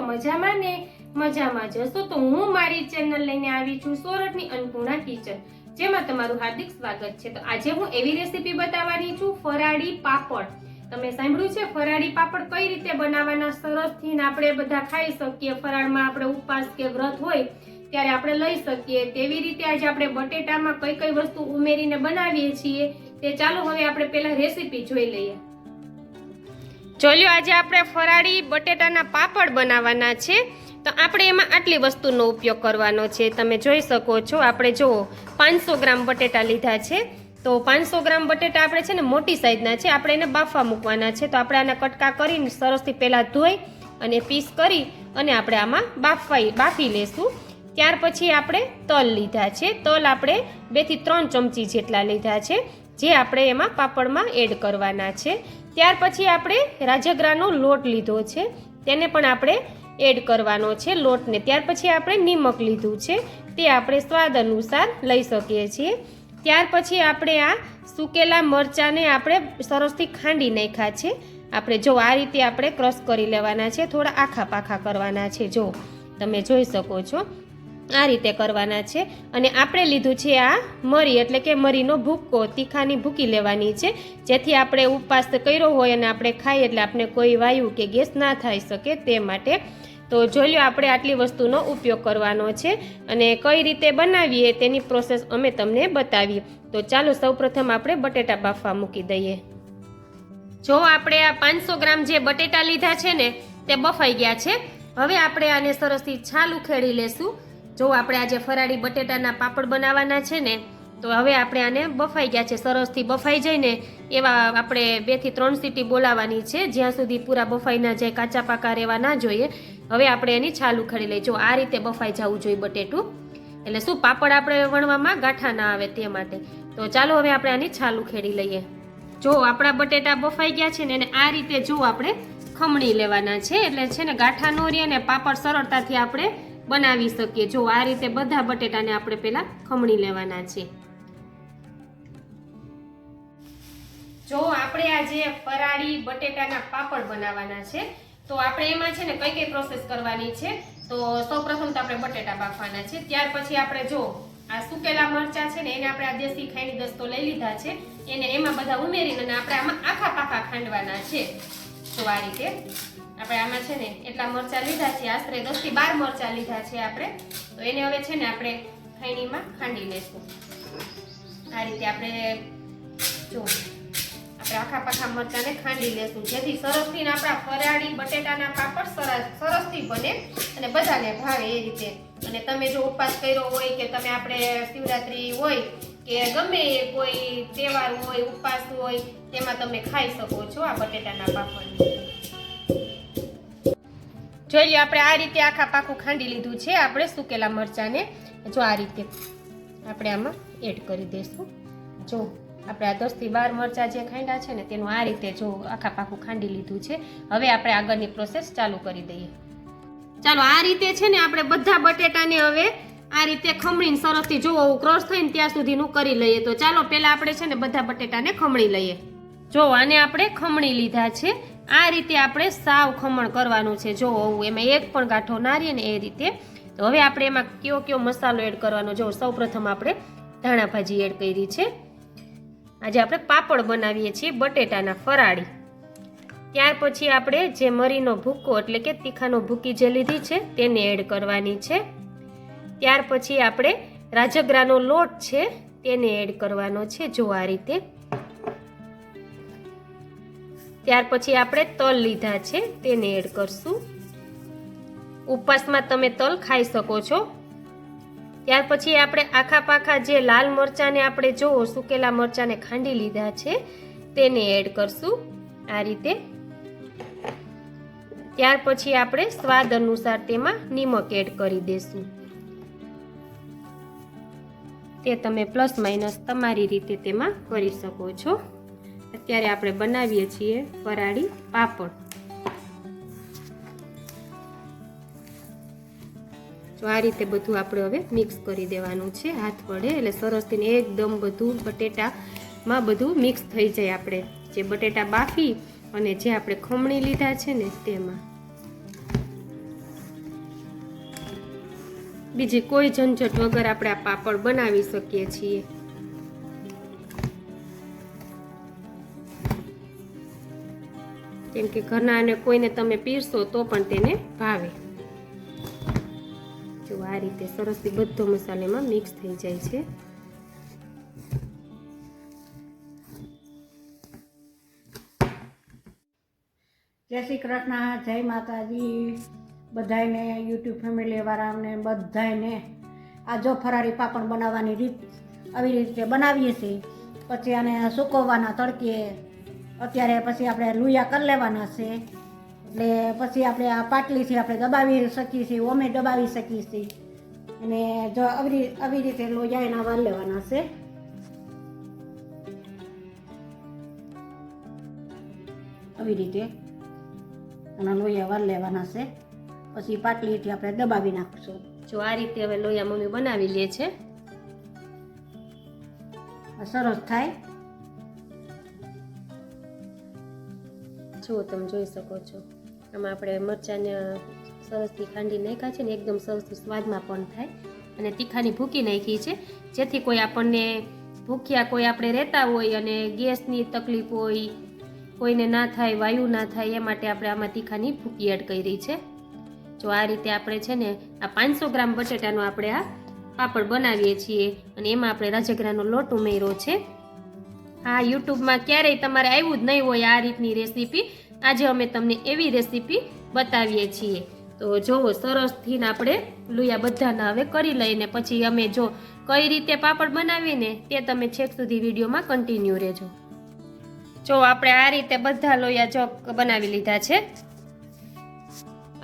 મજામાં ને? મજામાં જશો તો હું મારી ચેનલ લઈને આવી છું સોરઠની અન્નપૂર્ણા કિચન, જેમાં તમારું હાર્દિક સ્વાગત છે. તો આજે હું એવી રેસીપી બતાવવાની છું, ફરાળી પાપડ. તમે સાંભળ્યું છે, ફરાળી પાપડ કઈ રીતે બનાવવાના? સરસથી આપણે બધા ખાઈ શકીએ. ફરાળમાં આપણે ઉપવાસ કે વ્રત હોય, ત્યારે આપણે લઈ શકીએ. તેવી રીતે આજે આપણે બટેટામાં કઈ કઈ વસ્તુ ઉમેરીને બનાવીએ છીએ. તે ચાલો હવે આપણે પહેલા રેસીપી જોઈ લઈએ. જોઈ આજે આપણે ફરાળી બટેટાના પાપડ બનાવવાના છે. તો આપણે એમાં આટલી વસ્તુનો ઉપયોગ કરવાનો છે. તમે જોઈ શકો છો, આપણે જો પાંચસો ગ્રામ બટેટા લીધા છે. તો પાંચસો ગ્રામ બટેટા આપણે છે ને મોટી સાઈઝના છે. આપણે એને બાફવા મૂકવાના છે. તો આપણે આના કટકા કરીને સરસથી પહેલાં ધોઈ અને પીસ કરી અને આપણે આમાં બાફવાઈ, બાફી લેશું. ત્યાર પછી આપણે તલ લીધા છે. તલ આપણે બેથી ત્રણ ચમચી જેટલા લીધા છે. જે આપણે એમાં પાપડમાં એડ કરવાના છે. ત્યાર પછી આપણે રાજગરાનો લોટ લીધો છે. તેને પણ આપણે એડ કરવાનો છે લોટને. ત્યાર પછી આપણે નિમક લીધું છે. તે આપણે સ્વાદ અનુસાર લઈ શકીએ છીએ. ત્યાર પછી આપણે આ સૂકેલા મરચાંને આપણે સરસથી ખાંડી નાખ્યા છે. આપણે જો આ રીતે આપણે ક્રશ કરી લેવાના છે. થોડા આખા પાખા કરવાના છે. જો તમે જોઈ શકો છો. આ રીતે કરવાના છે. અને આપણે લીધું છે આ મરી, એટલે કે મરીનો ભૂક્કો, તીખાની ભૂકી લેવાની છે. જેથી આપણે ઉપવાસ કર્યો હોય અને આપણે ખાઈએ એટલે આપણે કોઈ વાયુ કે ગેસ ના થઈ શકે તે માટે. તો જોઈ આપણે આટલી વસ્તુનો ઉપયોગ કરવાનો છે અને કઈ રીતે બનાવીએ તેની પ્રોસેસ અમે તમને બતાવીએ. તો ચાલો, સૌપ્રથમ આપણે બટેટા બાફવા મૂકી દઈએ. જો આપણે આ પાંચસો ગ્રામ જે બટેટા લીધા છે ને, તે બફાઈ ગયા છે. હવે આપણે આને સરસથી છાલ ઉખેડી લેશું. જો આપણે આજે ફરાળી બટેટાના પાપડ બનાવવાના છે ને, તો હવે આપણે આને બફાઈ ગયા છે, સરસથી બફાઈ જઈને એવા આપણે બેથી ત્રણ સીટી બોલાવવાની છે, જ્યાં સુધી પૂરા બફાઈ ના જાય, કાચા પાકા રહેવા ના જોઈએ. હવે આપણે એની છાલ ઉખાડી લઈએ જો આ રીતે બફાઈ જવું જોઈએ બટેટું. એટલે શું પાપડ આપણે વણવામાં ગાંઠા ના આવે તે માટે. તો ચાલો હવે આપણે આની છાલ ઉખેડી લઈએ. જો આપણા બટેટા બફાઈ ગયા છે ને, એને આ રીતે જો આપણે ખમણી લેવાના છે. એટલે છે ને ગાંઠા નો રહે ને પાપડ સરળતાથી આપણે બનાવી શકીએ. જો આ રીતે બધા બટેટાને આપણે પહેલા ખમણી લેવાના છે. જો આપણે આજે ફરાળી બટેટાના પાપડ બનાવવાના છે, તો આપણે એમાં છે ને કઈ કઈ પ્રોસેસ કરવાની છે? તો સૌપ્રથમ તો આપણે બટેટા બાફવાના છે. ત્યાર પછી આપણે જો આ સુકેલા મરચા છે ને, એને આપણે આ દેશી ખાંડી દસ્તો લઈ લીધા છે. એને એમાં બધા ઉમેરીને આપણે આમાં આખા પાખા ખાંડવાના છે. તો આ રીતે આપણે આમાં છે ને એટલા મરચા લીધા છે, આશરે દસથી બાર મરચા લીધા છે આપણે. તો એને હવે છે ને આપણે ખૈણીમાં ખાંડી લેશું. આ રીતે આપણે જો, આપણે આખા પાખા મરચાને ખાંડી લેશું. જેથી સરસથી આપણા ફરાળી બટેટાના પાપડ સરસ, સરસથી બને અને બધાને ભાવે એ રીતે. અને તમે જો ઉપવાસ કર્યો હોય કે તમે આપણે શિવરાત્રી હોય કે ગમે કોઈ તહેવાર હોય, ઉપવાસ હોય, તેમાં તમે ખાઈ શકો છો આ બટેટાના પાપડ જોઈ લો આપણે આ રીતે આખા પાકું ખાંડી લીધું છે. આપણે સુકેલા મરચાંને જો આ રીતે આપણે આમાં એડ કરી દઈશું. જો, આપણે આ દસથી બાર મરચાં જે ખાંડા છે ને, તેનું આ રીતે જો આખા પાકું ખાંડી લીધું છે. હવે આપણે આગળની પ્રોસેસ ચાલુ કરી દઈએ. ચાલો, આ રીતે છે ને, આપણે બધા બટેટાને હવે આ રીતે ખમણીને સરસથી જો ક્રોસ થઈને ત્યાં સુધીનું કરી લઈએ. તો ચાલો પહેલા આપણે છે ને બધા બટેટાને ખમણી લઈએ. જો, આને આપણે ખમણી લીધા છે. આ રીતે આપણે સાવ ખમણ કરવાનું છે. જો એમાં એક પણ ગાંઠો ના રહીએ ને એ રીતે. તો હવે આપણે એમાં કયો કયો મસાલો એડ કરવાનો? જો, સૌપ્રથમ આપણે ધાણા ભાજી એડ કરી છે. આજે આપણે પાપડ બનાવીએ છીએ બટેટાના ફરાળી. ત્યાર પછી આપણે જે મરીનો ભૂક્કો એટલે કે તીખાનો ભૂકી જે લીધી છે, તેને એડ કરવાની છે. ત્યાર પછી આપણે રાજગરાનો લોટ છે તેને એડ કરવાનો છે, જો આ રીતે. ત્યાર પછી આપણે તલ લીધા છે, તેને એડ કરશું. ઉપવાસમાં તમે તલ ખાઈ શકો છો. ત્યાર પછી આપણે આખા પાખા જે લાલ મરચાંને આપણે જોવો, સુકેલા મરચાંને ખાંડી લીધા છે, તેને એડ કરશું. આ રીતે. ત્યાર પછી આપણે સ્વાદ અનુસાર તેમાં નિમક એડ કરી દેશું. તે તમે પ્લસ માઇનસ તમારી રીતે તેમાં કરી શકો છો. અત્યારે આપણે બનાવીએ છીએ વરાળી પાપડ. તો આ રીતે બધું આપણે હવે મિક્સ કરી દેવાનું છે, હાથ વડે. એટલે સરસથી એકદમ બધું બટેટામાં બધું મિક્સ થઈ જાય આપણે. જે બટેટા બાફી અને જે આપણે ખમણી લીધા છે ને તેમાં. બીજી કોઈ ઝંઝટ વગર આપણે આ પાપડ બનાવી શકીએ છીએ. કેમ કે ઘરના અને કોઈને તમે પીરશો તો પણ તેને ભાવે. જો આ રીતે સરસથી બધો મસાલેમાં મિક્સ થઈ જાય છે. જય શ્રી કૃષ્ણ, જય માતાજી. બધાયને યુટ્યુબ ફેમિલીવાળાને બધાને આ જો ફરારી પાપડ બનાવવાની રીત આવી રીતે બનાવીએ છીએ. પછી આને સૂકવવાના તડકે અત્યારે પછી આપણે લુયા કરી લેવાના છે. એટલે પછી આપણે આ પાટલીથી આપણે દબાવી શકીએ છીએ, ઓમે દબાવી શકીએ છીએ. અને જો આવી આવી રીતે લોયા એના વાર લેવાના છે. આવી રીતે અને લોયા વાર લેવાના છે. પછી પાટલીથી આપણે દબાવી નાખશું. જો આ રીતે હવે લોયા મમ્મી બનાવી લે છે. સરસ થાય. જો તમે જોઈ શકો છો. આમાં આપણે મરચાંને સરસથી ખાંડી નાખ્યા છે ને એકદમ સરસ સ્વાદમાં પણ થાય. અને તીખાની ભૂકી નાખી છે. જેથી કોઈ આપણને ભૂખ્યા કોઈ આપણે રહેતા હોય અને ગેસની તકલીફ હોય કોઈને ના થાય વાયુ ના થાય એ માટે આપણે આમાં તીખાની ભૂકી એડ કરી છે. જો આ રીતે આપણે છે ને આ પાંચસો ગ્રામ બટેટાનો આપણે આ પાપડ બનાવીએ છીએ. અને એમાં આપણે રાજગરાનો લોટ ઉમેર્યો છે. આ યુટ્યુબમાં ક્યારેય તમારે આવ્યું જ નહીં હોય આ રીતની રેસીપી. આજે અમે તમને એવી રેસીપી બતાવીએ છીએ. તો જોવો સરસથી આપણે લુયા બધાના હવે કરી લઈને પછી અમે જો કઈ રીતે પાપડ બનાવીને તે તમે છેક સુધી વિડીયોમાં કન્ટિન્યુ રહેજો. જો આપણે આ રીતે બધા લોયા જો બનાવી લીધા છે.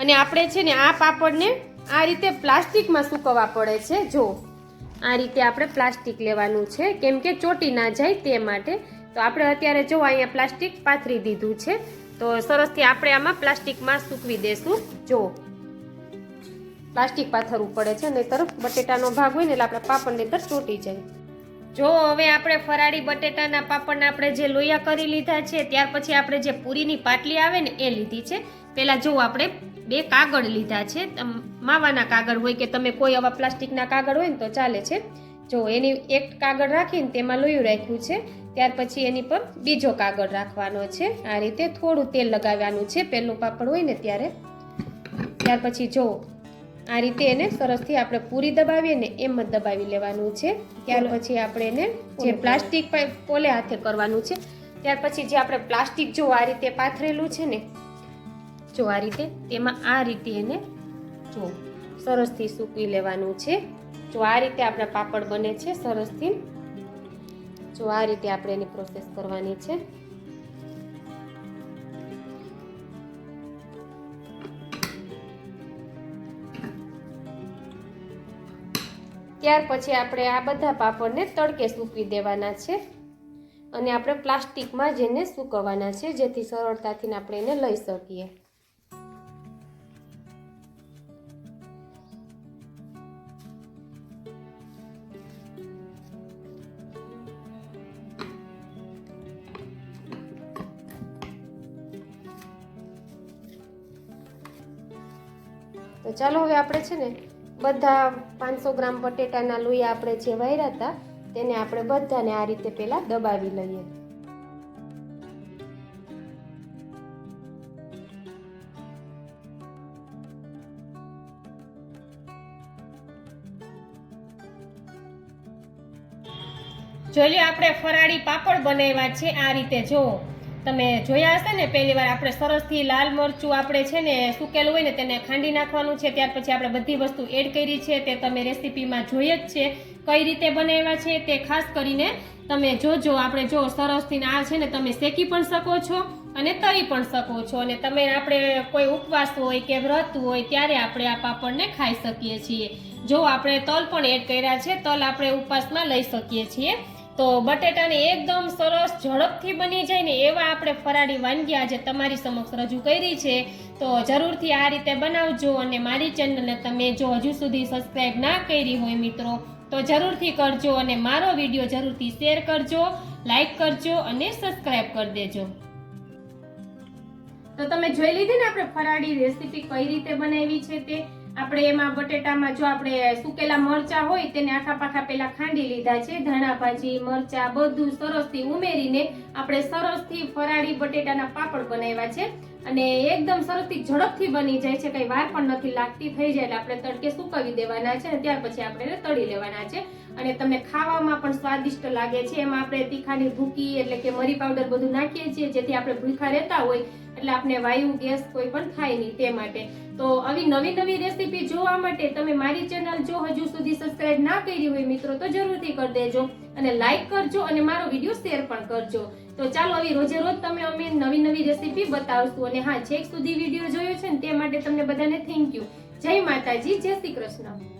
અને આપણે છે ને આ પાપડને આ રીતે પ્લાસ્ટિકમાં સૂકવવા પડે છે. જો, આ રીતે આપણે પ્લાસ્ટિક લેવાનું છે. કેમ કે ચોટી ના જાય તે માટે. તો આપણે અત્યારે જો અહીંયા પ્લાસ્ટિક પાથરી દીધું છે, તો સરસથી આપણે આમાં પ્લાસ્ટિકમાં સૂકવી દેશું. જો, પ્લાસ્ટિક પાથરવું પડે છે નહીતર બટેટાનો ભાગ હોય ને એટલે આપણે પાપડ નહીતર ચોટી જાય. જો, હવે આપણે ફરાળી બટેટાના પાપડને આપણે જે લોયા કરી લીધા છે, ત્યાર પછી આપણે જે પૂરીની પાટલી આવે ને એ લીધી છે. પહેલાં જો આપણે બે કાગળ લીધા છે. માવાના કાગળ હોય કે તમે કોઈ આવા પ્લાસ્ટિકના કાગળ હોય ને તો ચાલે છે. જો એની એક કાગળ રાખીને તેમાં લોયું રાખ્યું છે ત્યાર પછી એની પર બીજો કાગળ રાખવાનો છે. આ રીતે થોડું તેલ લગાવવાનું છે. પહેલું પાપડ હોય ને ત્યારે. ત્યાર પછી જો આ રીતે એને સરસથી આપણે પૂરી દબાવીએ ને એમ જ દબાવી લેવાનું છે. ત્યાર પછી આપણે એને જે પ્લાસ્ટિક પોલે હાથે કરવાનું છે. ત્યાર પછી જે આપણે પ્લાસ્ટિક જો આ રીતે પાથરેલું છે ને જો આ રીતે, તેમાં આ રીતે એને જો સરસથી સૂકવી લેવાનું છે. જો આ રીતે આપણે પાપડ બને છે સરસથી જો આ રીતે આપણે એની પ્રોસેસ કરવાની છે. ત્યાર પછી આપણે આ બધા પાપડને તડકે સૂકવી દેવાના છે. અને આપણે પ્લાસ્ટિકમાં જેને સૂકવવાના છે, જેથી સરળતાથી આપણે એને લઈ શકીએ. તો ચાલો હવે આપણે છે ને બધા પાંચસો ગ્રામ બટેટાના લોહી આપણે જે વાર્યા હતા, તેને આપણે બધાને આ રીતે પહેલાં દબાવી લઈએ. જોઈ આપણે ફરાળી પાપડ બનાવ્યા છે આ રીતે, જો. તમે જોયા હશે ને, પહેલી વાર આપણે સરસથી લાલ મરચું આપણે છે ને સૂકેલું હોય ને તેને ખાંડી નાખવાનું છે, ત્યાર પછી આપણે બધી વસ્તુ એડ કરી છે, તે તમે રેસીપીમાં જોઈએ જ છે, કઈ રીતે બનાવ્યા છે તે ખાસ કરીને તમે જોજો. આપણે જો સરસથી આ છે ને તમે શેકી પણ શકો છો અને તળી પણ શકો છો. અને તમે આપણે કોઈ ઉપવાસ હોય કે વ્રત હોય ત્યારે આપણે આ પાપડને ખાઈ શકીએ છીએ. જો આપણે તલ પણ એડ કર્યા છે, તલ આપણે ઉપવાસમાં લઈ શકીએ છીએ. તો બટેટાને એકદમ સરસ ઝડપથી બની જાય ને એવા આપણે ફરાળી વાનગી આજે તમારી સમક્ષ રજૂ કરી છે. તો જરૂરથી આ રીતે બનાવજો અને મારી ચેનલને તમે જો હજુ સુધી સબસ્ક્રાઈબ ના કરી હોય મિત્રો, તો જરૂરથી કરજો અને મારો વીડિયો જરૂરથી શેર કરજો, લાઈક કરજો અને સબસ્ક્રાઈબ કરી દેજો. તો તમે જોઈ લીધી ને આપણે ફરાળી રેસીપી કઈ રીતે બનાવી છે તે? આપણે એમાં બટેટામાં જો આપણે સુકેલા મરચા હોય તેને આખા પાખા પેલા ખાંડી લીધા છે, ધાણા ભાજી, મરચા બધું સરસથી ઉમેરીને આપણે સરસથી ફરાળી બટેટાના પાપડ બનાવ્યા છે. અને એકદમ સરસથી ઝડપથી બની જાય છે, કઈ વાર પણ નથી લાગતી, થઈ જાય એટલે આપણે તડકે સુકાવી દેવાના છે ત્યાર પછી આપણે તળી લેવાના છે. અને તમને ખાવામાં પણ સ્વાદિષ્ટ લાગે છે. એમાં આપણે તીખાની ભૂકી એટલે કે મરી પાવડર બધું નાખીએ છીએ, જેથી આપણે ભૂખા રહેતા હોય, એટલે આપણે વાયુ, ગેસ કોઈ પણ થાય નહીં તે માટે. તો આવી નવી નવી રેસીપી જોવા માટે તમે મારી ચેનલ જો હજુ સુધી સબસ્ક્રાઇબ ના કરી હોય મિત્રો, તો જરૂરથી કરી દેજો. અને લાઈક કરજો અને મારો વીડિયો શેર પણ કરજો. તો ચાલો આવી રોજે રોજ તમે અમે નવી નવી રેસીપી બતાવશું. અને હા, છેક સુધી વીડિયો જોયો છે ને તે માટે તમને બધાને થેન્ક યુ જય માતાજી, જય શ્રી કૃષ્ણ.